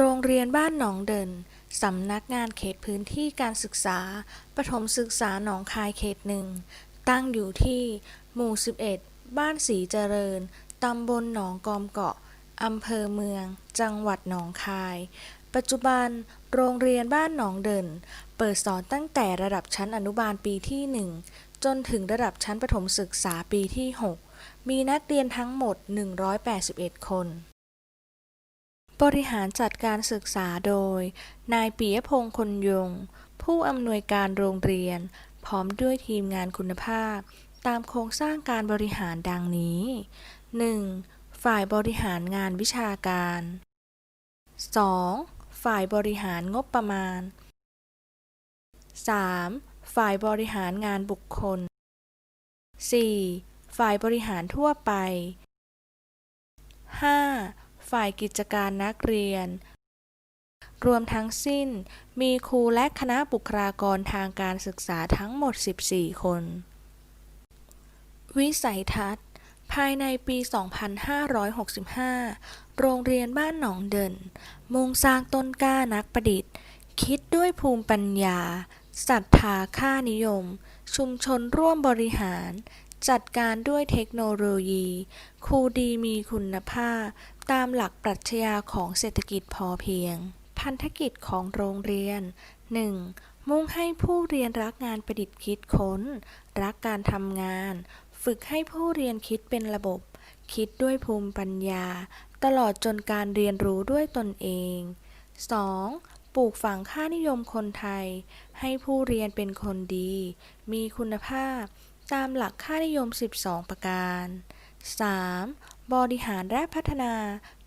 โรงเรียนบ้านหนองเดิน สำนักงานเขตพื้นที่การศึกษา ประถมศึกษาหนองคายเขตหนึ่ง ตั้งอยู่ที่ หมู่ 11 บ้านศรีเจริญ ตำบลหนองกอมเกาะ อำเภอเมือง จังหวัดหนองคาย ปัจจุบัน โรงเรียนบ้านหนองเดิน เปิดสอนตั้งแต่ระดับชั้นอนุบาลปีที่ 1 จนถึงระดับชั้นประถมศึกษาปีที่ 6 มีนักเรียนทั้งหมด 181 คน บริหารจัดการศึกษาโดย นายปิยพงศ์คนยง ผู้อำนวยการโรงเรียน พร้อมด้วยทีมงานคุณภาพ ตามโครงสร้างการบริหารดังนี้ 1. ฝ่ายบริหารงานวิชาการ 2. ฝ่ายบริหารงบประมาณ 3. ฝ่ายบริหารงานบุคคล 4. ฝ่ายบริหารทั่วไป 5. ฝ่ายกิจการนักเรียน รวมทั้งสิ้นมีครูและคณะบุคลากรทางการศึกษาทั้งหมด 14 คน วิสัยทัศน์ ภายในปี 2565 โรงเรียนบ้านหนองเดินมุ่งสร้างต้นกล้านักประดิษฐ์ คิดด้วยภูมิปัญญาศรัทธาค่านิยม ชุมชนร่วมบริหาร จัดการด้วยเทคโนโลยี ครูดีมีคุณภาพ ตามหลักปรัชญาของเศรษฐกิจพอเพียง พันธกิจของโรงเรียน 1. มุ่งให้ผู้เรียนรักงานประดิษฐ์คิดค้น รักการทำงาน ฝึกให้ผู้เรียนคิดเป็นระบบ คิดด้วยภูมิปัญญา ตลอดจนการเรียนรู้ด้วยตนเอง 2. ปลูกฝังค่านิยมคนไทย ให้ผู้เรียนเป็นคนดี มีคุณภาพ ตามหลักค่านิยม 12 ประการ 3. บริหารและพัฒนา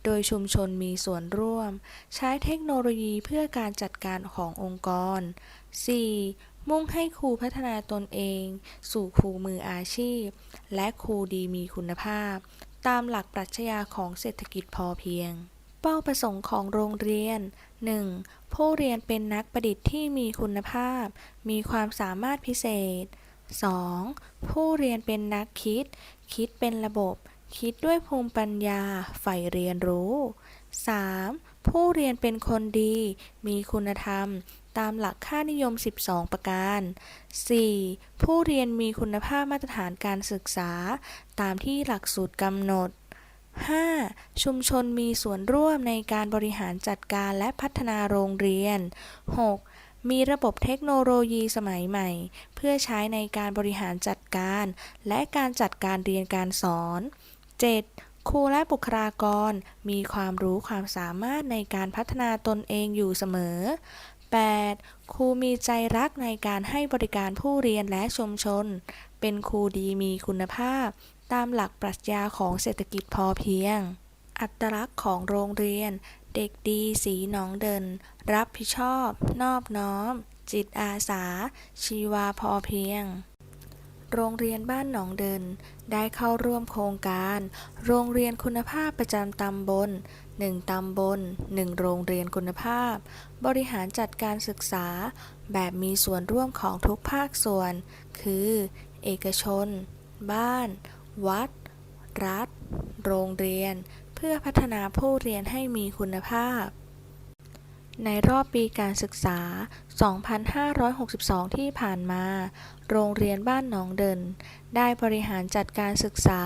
โดยชุมชนมีส่วนร่วม ใช้เทคโนโลยีเพื่อการจัดการขององค์กร 4. มุ่งให้ครูพัฒนาตนเอง สู่ครูมืออาชีพ และครูดีมีคุณภาพ ตามหลักปรัชญาของเศรษฐกิจพอเพียง เป้าประสงค์ของโรงเรียน 1. ผู้เรียนเป็นนักประดิษฐ์ที่มีคุณภาพ มีความสามารถพิเศษ 2. ผู้เรียนเป็นนักคิด คิดเป็นระบบ คิดด้วยภูมิปัญญาใฝ่เรียนรู้ 3. ผู้เรียนเป็นคนดี มีคุณธรรม ตามหลักค่านิยม 12 ประการ 4. ผู้เรียนมีคุณภาพมาตรฐานการศึกษา ตามที่หลักสูตรกำหนด 5. ชุมชนมีส่วนร่วมในการบริหารจัดการและพัฒนาโรงเรียน 6. มีระบบเทคโนโลยีสมัยใหม่ เพื่อใช้ในการบริหารจัดการ และการจัดการเรียนการสอน 7. ครูและบุคลากร มีความรู้ความสามารถในการพัฒนาตนเองอยู่เสมอ 8. ครูมีใจรักในการให้บริการผู้เรียนและชุมชน เป็นครูดีมีคุณภาพ ตามหลักปรัชญาของเศรษฐกิจพอเพียง อัตลักษณ์ของโรงเรียน เด็กดีสีหนองเดิน รับผิดชอบ นอบน้อม จิตอาสา ชีวาพอเพียง โรงเรียนบ้านหนองเดิน ได้เข้าร่วมโครงการ โรงเรียนคุณภาพประจำตำบล 1 ตำบล 1 โรงเรียนคุณภาพ บริหารจัดการศึกษา แบบมีส่วนร่วมของทุกภาคส่วน คือ เอกชน บ้าน วัด รัฐ โรงเรียน เพื่อพัฒนาผู้เรียนให้มีคุณภาพ ในรอบปีการศึกษา 2562 ที่ผ่านมา โรงเรียนบ้านหนองเดิน ได้บริหารจัดการศึกษา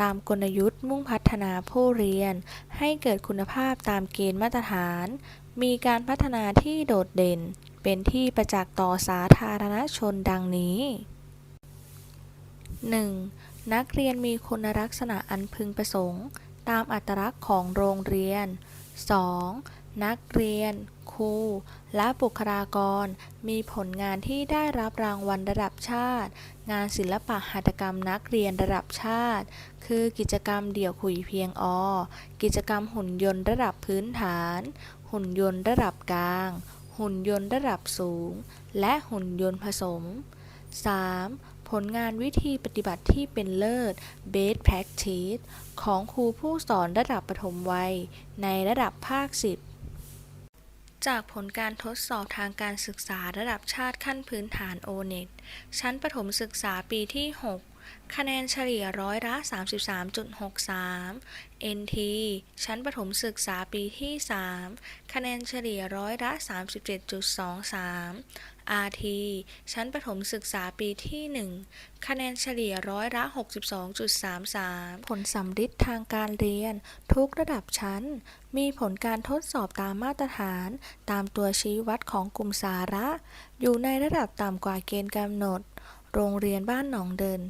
ตามกลยุทธ์มุ่งพัฒนาผู้เรียน ให้เกิดคุณภาพตามเกณฑ์มาตรฐาน มีการพัฒนาที่โดดเด่น เป็นที่ประจักษ์ต่อสาธารณชนดังนี้ 1. นักเรียนมีคุณลักษณะอันพึงประสงค์ ตามอัตลักษณ์ของโรงเรียน 2. นักเรียน ครู และบุคลากร มีผลงานที่ได้รับรางวัลระดับชาติ งานศิลปะหัตถกรรมนักเรียนระดับชาติ คือกิจกรรมเดี่ยวขุยเพียงอ กิจกรรมหุ่นยนต์ระดับพื้นฐาน หุ่นยนต์ระดับกลาง หุ่นยนต์ระดับสูง และหุ่นยนต์ผสม 3. ผลงานวิธีปฏิบัติที่เป็นเลิศ Best Practice ของครูผู้สอนระดับประถมวัย ในระดับภาค 10 จากผลการทดสอบทางการศึกษาระดับชาติขั้นพื้นฐาน o n e t ชั้นประถมศึกษาปีที่ 6คะแนนเฉลี่ยร้อยละ 33.63 NT ชั้นประถมศึกษาปีที่ 3 คะแนนเฉลี่ยร้อยละ 37.23 RT ชั้นประถมศึกษาปีที่ 1 คะแนนเฉลี่ยร้อยละ 62.33 ผลสำริดทางการเรียน ทุกระดับชั้น มีผลการทดสอบตามมาตรฐาน ตามตัวชี้วัดของกลุ่มสาระ อยู่ในระดับต่ำกว่าเกณฑ์กำหนด โรงเรียนบ้านหนองเดิน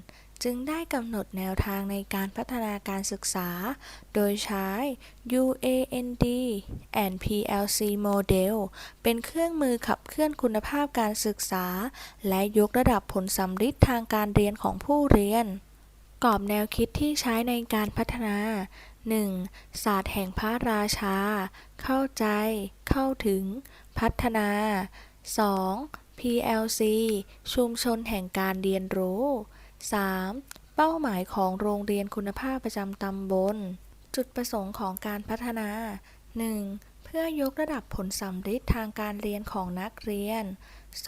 จึงได้กำหนดแนวทางในการพัฒนาการศึกษา โดยใช้ UAND and PLC Model เป็นเครื่องมือขับเคลื่อนคุณภาพการศึกษา และยกระดับผลสำลิดทางการเรียนของผู้เรียน กรอบแนวคิดที่ใช้ในการพัฒนา 1. ศาสตร์แห่งพระราชา เข้าใจ เข้าถึง พัฒนา 2. PLC ชุมชนแห่งการเรียนรู้ 3. เป้าหมายของโรงเรียนคุณภาพประจำตำบล จุดประสงค์ของการพัฒนา 1. เพื่อยกระดับผลสำลิดทางการเรียนของนักเรียน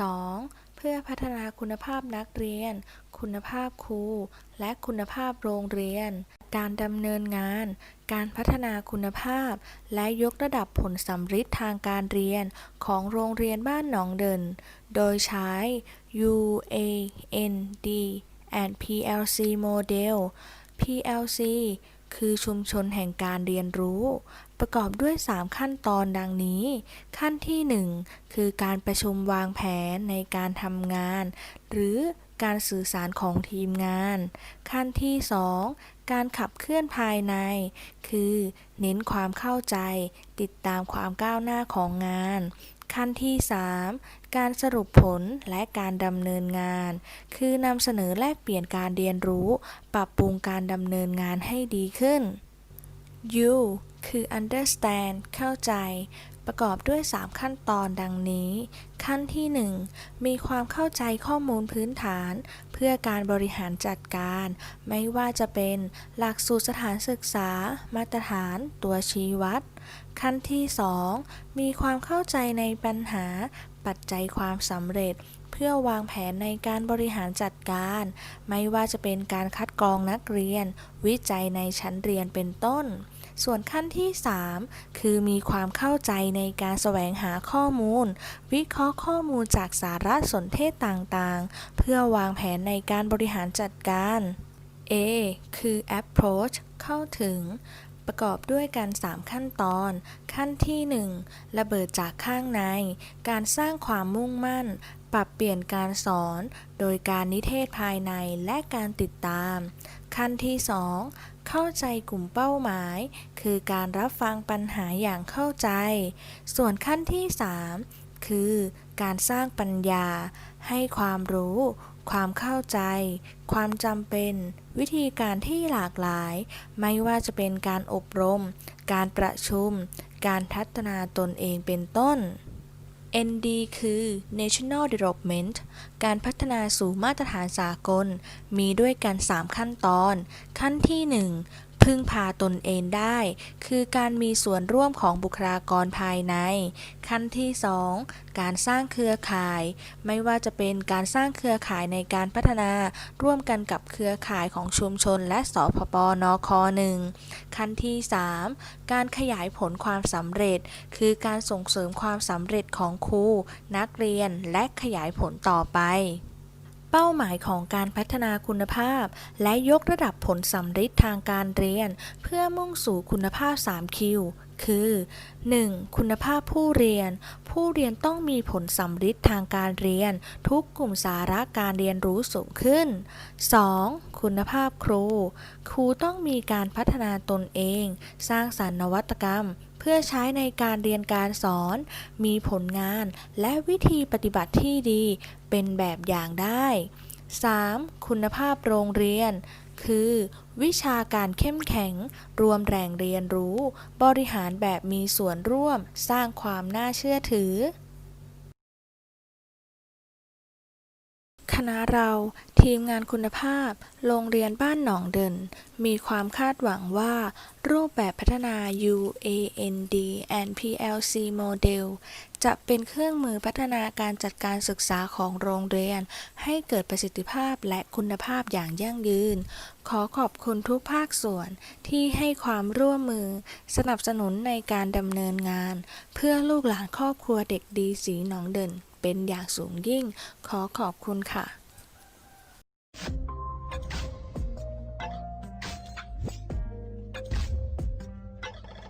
2. เพื่อพัฒนาคุณภาพนักเรียน คุณภาพครู และคุณภาพโรงเรียน การดำเนินงาน การพัฒนาคุณภาพ และยกระดับผลสำลิดทางการเรียนของโรงเรียนบ้านหนองเดิน โดยใช้ UAND and PLC Model PLC คือชุมชนแห่งการเรียนรู้ ประกอบด้วย 3 ขั้นตอนดังนี้ ขั้นที่ 1 คือการประชุมวางแผนในการทำงาน หรือการสื่อสารของทีมงาน ขั้นที่ 2 การขับเคลื่อนภายใน คือ เน้นความเข้าใจ ติดตามความก้าวหน้าของงาน ขั้นที่ 3 การสรุปผลและการดำเนินงาน คือนำเสนอแลกเปลี่ยนการเรียนรู้ ปรับปรุงการดำเนินงานให้ดีขึ้น U คือ understand เข้าใจ ประกอบด้วย 3 ขั้นตอนดังนี้ ขั้นที่ 1 มีความเข้าใจข้อมูลพื้นฐาน เพื่อการบริหารจัดการ ไม่ว่าจะเป็นหลักสูตรสถานศึกษา มาตรฐาน ตัวชี้วัด ขั้นที่ 2 มีความเข้าใจในปัญหา ปัจจัยความสำเร็จเพื่อวางแผนในการบริหารจัดการ ไม่ว่าจะเป็นการคัดกรองนักเรียน วิจัยในชั้นเรียนเป็นต้น ส่วนขั้นที่ 3 คือมีความเข้าใจในการแสวงหาข้อมูล วิเคราะห์ข้อมูลจากสารสนเทศต่างๆ เพื่อวางแผนในการบริหารจัดการ A คือ approach เข้าถึง ประกอบด้วยกัน3ขั้นตอน ขั้นที่ 1 ระเบิดจากข้างใน การสร้างความมุ่งมั่น ปรับเปลี่ยนการสอน โดยการนิเทศภายในและการติดตาม ขั้นที่ 2 เข้าใจกลุ่มเป้าหมาย คือการรับฟังปัญหาอย่างเข้าใจ ส่วนขั้นที่ 3 คือการสร้างปัญญา ให้ความรู้ ความเข้าใจ ความจำเป็น วิธีการที่หลากหลาย ไม่ว่าจะเป็นการอบรม การประชุม การพัฒนาตนเองเป็นต้น ND คือ National Development การพัฒนาสู่มาตรฐานสากล มีด้วยกัน 3 ขั้นตอน ขั้นที่ 1 พึ่งพาตนเองได้ คือการมีส่วนร่วมของบุคลากรภายใน ขั้นที่ 2 การสร้างเครือข่าย ไม่ว่าจะเป็นการสร้างเครือข่ายในการพัฒนาร่วมกันกับเครือข่ายของชุมชน และสพปนค1ขั้นที่ 3 การขยายผลความสำเร็จ คือการส่งเสริมความสำเร็จของครูนักเรียนและขยายผลต่อไป เป้าหมายของการพัฒนาคุณภาพ และยกระดับผลสำลิดทางการเรียน เพื่อมุ่งสู่คุณภาพ3คิวคือ 1. คุณภาพผู้เรียน ผู้เรียนต้องมีผลสำลิดทางการเรียน ทุกกลุ่มสาระการเรียนรู้สูงขึ้น 2. คุณภาพครู ครูต้องมีการพัฒนาตนเอง สร้างสรรค์นวัตกรรม พื่อใช้ในการเรียนการสอน มีผลงานและวิธีปฏิบัติที่ดีเป็นแบบอย่างได้ 3. คุณภาพโรงเรียน คือ วิชาการเข้มแข็ง รวมแรงเรียนรู้ บริหารแบบมีส่วนร่วม สร้างความน่าเชื่อถือ คณะเราทีมงานคุณภาพ โรงเรียนบ้านหนองเดิน มีความคาดหวังว่า รูปแบบพัฒนา UAND and PLC โมเดลจะเป็นเครื่องมือพัฒนาการจัดการศึกษาของโรงเรียน ให้เกิดประสิทธิภาพและคุณภาพอย่างยั่งยืน ขอขอบคุณทุกภาคส่วนที่ให้ความร่วมมือ สนับสนุนในการดำเนินงาน เพื่อลูกหลานครอบครัวเด็กดีสีหนองเดิน เป็นอย่างสูงยิ่ง ขอขอบคุณค่ะ